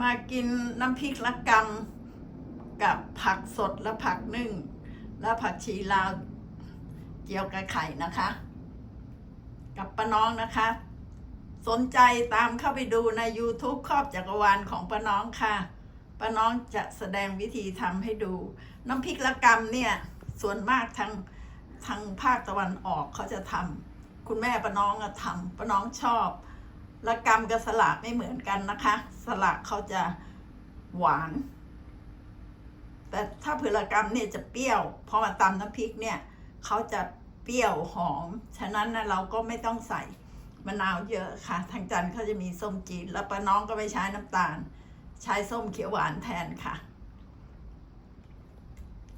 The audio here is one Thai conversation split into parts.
มากินน้ำพริกละกำกับผักสดและผักนึ่ง และผักชีลาวเจียวกับไข่นะคะ กับป้าน้องนะคะ สนใจตามเข้าไปดูใน YouTube ครอบจักรวาลของป้าน้องค่ะป้าน้องจะแสดงวิธีทำให้ดู น้ำพริกละกำเนี่ยส่วนมากทางทางภาคตะวันออกเขาจะทำคุณแม่ป้าน้องอะทำป้าน้องชอบ ละกำกับสลัดไม่เหมือนกันนะคะ สลัดเขาจะหวาน แต่ถ้าเผือละกำเนี่ยจะเปรี้ยวพอมาตำน้ำพริกเนี่ยเขาจะเปรี้ยวหอม ฉะนั้นนะเราก็ไม่ต้องใส่มะนาวเยอะค่ะ ทางจันเขาจะมีส้มจีนแล้วป้าน้องก็ไม่ใช้น้ำตาล ใช้ส้มเขียวหวานแทนค่ะ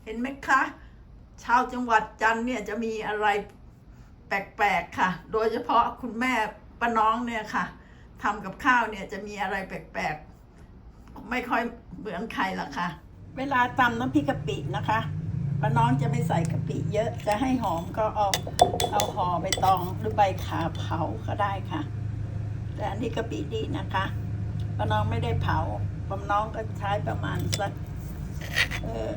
เห็นไหมคะชาวจังหวัดจันเนี่ยจะมีอะไรแปลกๆค่ะ โดยเฉพาะคุณแม่ ป้าน้องเนี่ยค่ะทำกับข้าวเนี่ยจะมีอะไรแปลกๆ ไม่ค่อยเหมือนใครละค่ะ เวลาตำน้ำพริกกะปินะคะป้าน้องจะไม่ใส่กะปิเยอะจะให้หอมก็เอาเอาห่อใบตองหรือใบขาเผาก็ได้ค่ะ แต่อันนี้กะปิดีนะคะป้าน้องไม่ได้เผาป้าน้องก็ใช้ประมาณสักเออ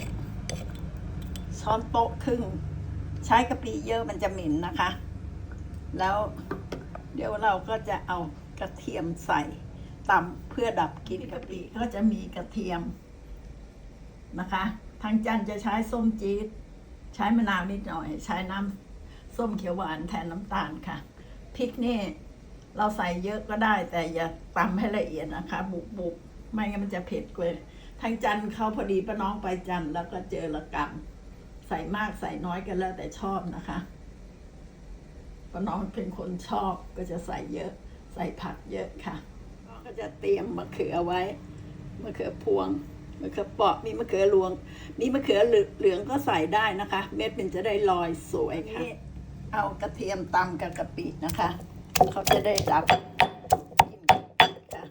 ช้อนโต๊ะครึ่ง ใช้กะปิเยอะมันจะเหม็นนะคะ แล้ว เดี๋ยวเราก็จะเอากระเทียมใส่ตำเพื่อดับกลิ่นกะปิก็จะมีกระเทียมนะคะ ทางจันจะใช้ส้มจี๊ดใช้มะนาวนิดหน่อย ใช้น้ำส้มเขียวหวานแทนน้ำตาลค่ะพริกนี่เราใส่เยอะก็ได้ แต่อย่าตำให้ละเอียดนะคะ บุบบุบๆไม่งั้นมันจะเผ็ดเกินทางจันเขาพอดีป้าน้องไปจันแล้วก็เจอละกำใส่มากใส่น้อยกันแล้วแต่ชอบนะคะ ป้าน้องเป็นคนชอบก็จะใส่เยอะ ใส่ผักเยอะค่ะก็จะเตรียมมะเขือไว้มะเขือพวงมะเขือเปราะมีมะเขือรวง มีมะเขือเหลืองก็ใส่ได้นะคะ เม็ดมันจะได้ลอยสวยค่ะ เอากระเทียมตำกับกะปินะคะ เขาจะได้ดับกลิ่นค่ะ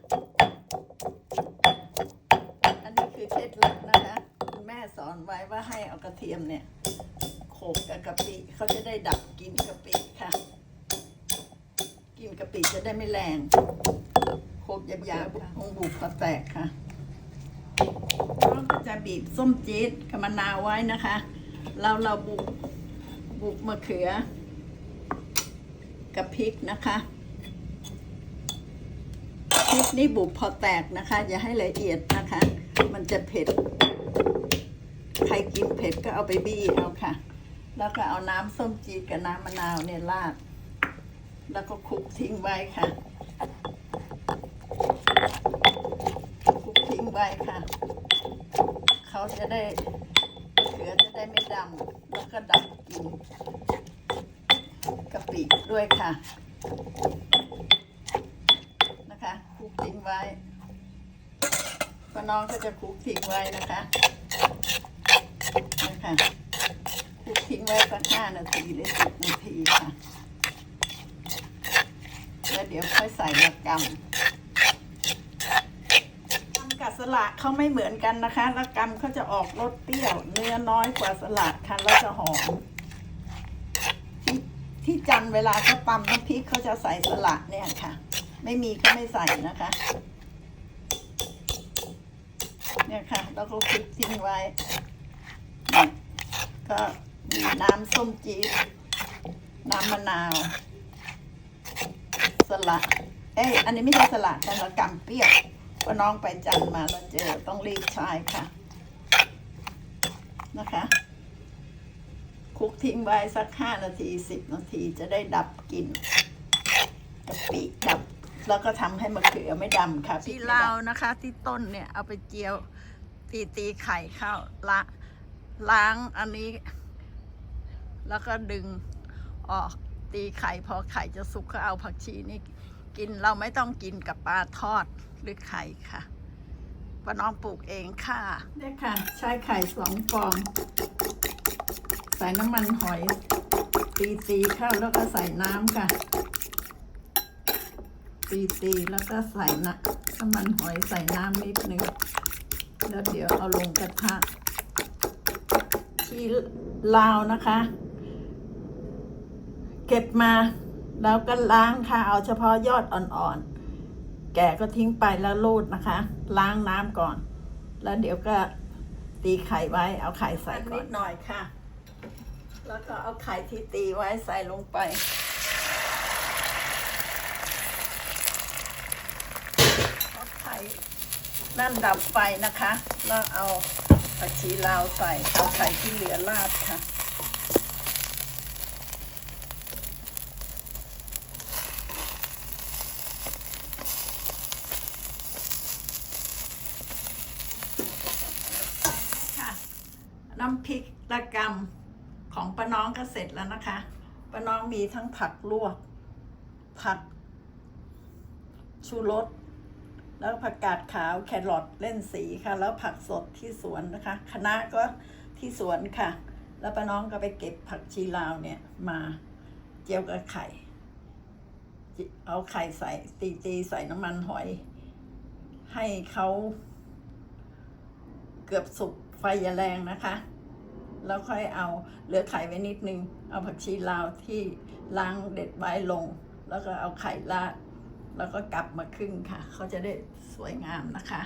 อันนี้คือเคล็ดลับนะคะคุณแม่สอนไว้ว่าให้เอากระเทียมเนี่ย โขลกกับกะปิเขาจะได้ดับกลิ่นกะปิค่ะกลิ่นกะปิจะได้ไม่แรงโขลกหยาบๆค่ะคงบุบพอแตกค่ะเราก็จะบีบส้มจี๊ดกับมะนาวไว้นะคะ เราเราบุบบุบมะเขือ กับพริกนะคะพริกนี่บุบพอแตกนะคะ อย่าให้ละเอียดนะคะ มันจะเผ็ด ใครกินเผ็ดก็เอาไปบี้เอาค่ะ แล้วก็เอาน้ำส้มจีดกับน้ำมะนาวเนี่ยราด แล้วก็คลุกทิ้งไว้ค่ะคลุกทิ้งไว้ค่ะ เขาจะได้มะเขือจะได้ไม่ดำแล้วก็ดับกลิ่นกะปิด้วยค่ะ นะคะคลุกทิ้งไว้ป้าน้องก็จะคลุกทิ้งไว้นะคะนะคะ ไว้สักห้านาทีหรือสิบนาทีค่ะแล้วเดี๋ยวค่อยใส่ละกำกำกับสละเขาไม่เหมือนกันนะคะละกำเขาจะออกรสเปรี้ยว เนื้อน้อยกว่าสละค่ะแล้วจะหอมที่ที่จันเวลาเขาตำน้ำพริกเขาจะใส่สละเนี่ยค่ะ ไม่มีก็ไม่ใส่นะคะ เนี่ยค่ะ แล้วก็คลุกทิ้งไว้ ก็ น้ำส้มจี๊ดน้ำมะนาว สละเอ้ยอันนี้ไม่ใช่สละแต่ละกำเปรี้ยวก็น้องไปจันทร์มาแล้วเจอต้องรีบใช้ค่ะ นะคะคลุกทิ้งไว้สักห้านาทีสิบนาทีจะได้ดับกลิ่นกะปิดับ แล้วก็ทำให้มะเขือไม่ดำค่ะที่เรานะคะ ที่ต้นเนี่ยเอาไปเจียวตีตีไข่เข้าละล้างอันนี้ แล้วก็ดึงออกตีไข่พอไข่จะสุกก็เอาผักชีนี่กินเราไม่ต้องกินกับปลาทอดหรือไข่ค่ะป้าน้องปลูกเองค่ะเนี่ยค่ะ ใช้ไข่สองฟอง ใส่น้ำมันหอย ตีตีเข้าแล้วก็ใส่น้ำค่ะ ตีตีแล้วก็ใส่น้ำน้ำมันหอยใส่น้ำนิดนึงแล้วเดี๋ยวเอาลงกระทะที่ลาวนะคะ เก็บมาแล้วก็ล้างค่ะ เอาเฉพาะยอดอ่อนๆ แก่ก็ทิ้งไปแล้วรูดนะคะ ล้างน้ำก่อน แล้วเดี๋ยวก็ตีไข่ไว้ เอาไข่ใส่ก่อนนิดหน่อยค่ะ แล้วก็เอาไข่ที่ตีไว้ใส่ลงไปเอาไข่นั่นดับไฟนะคะ แล้วเอาผักชีลาวใส่ เอาไข่ที่เหลือราดค่ะค่ะ น้ำพริกตะกำของป้าน้องก็เสร็จแล้วนะคะป้าน้องมีทั้งผักลวก ผัก ชูรสแล้วผักกาดขาวแครอทเล่นสีค่ะ แล้วผักสดที่สวนนะคะคณะก็ที่สวนค่ะ แล้วป้าน้องก็ไปเก็บผักชีลาวเนี่ยมาเจียวกับไข่ เอาไข่ใส่ตีตีๆใส่น้ำมันหอย ให้เขาเกือบสุก ไฟอย่าแรงนะคะ แล้วค่อยเอาเหลือไข่ไว้นิดนึง เอาผักชีลาวที่ล้างเด็ดไว้ลง แล้วก็เอาไข่ราดแล้วก็กลับมาครึ่งค่ะ เขาจะได้สวยงามนะคะ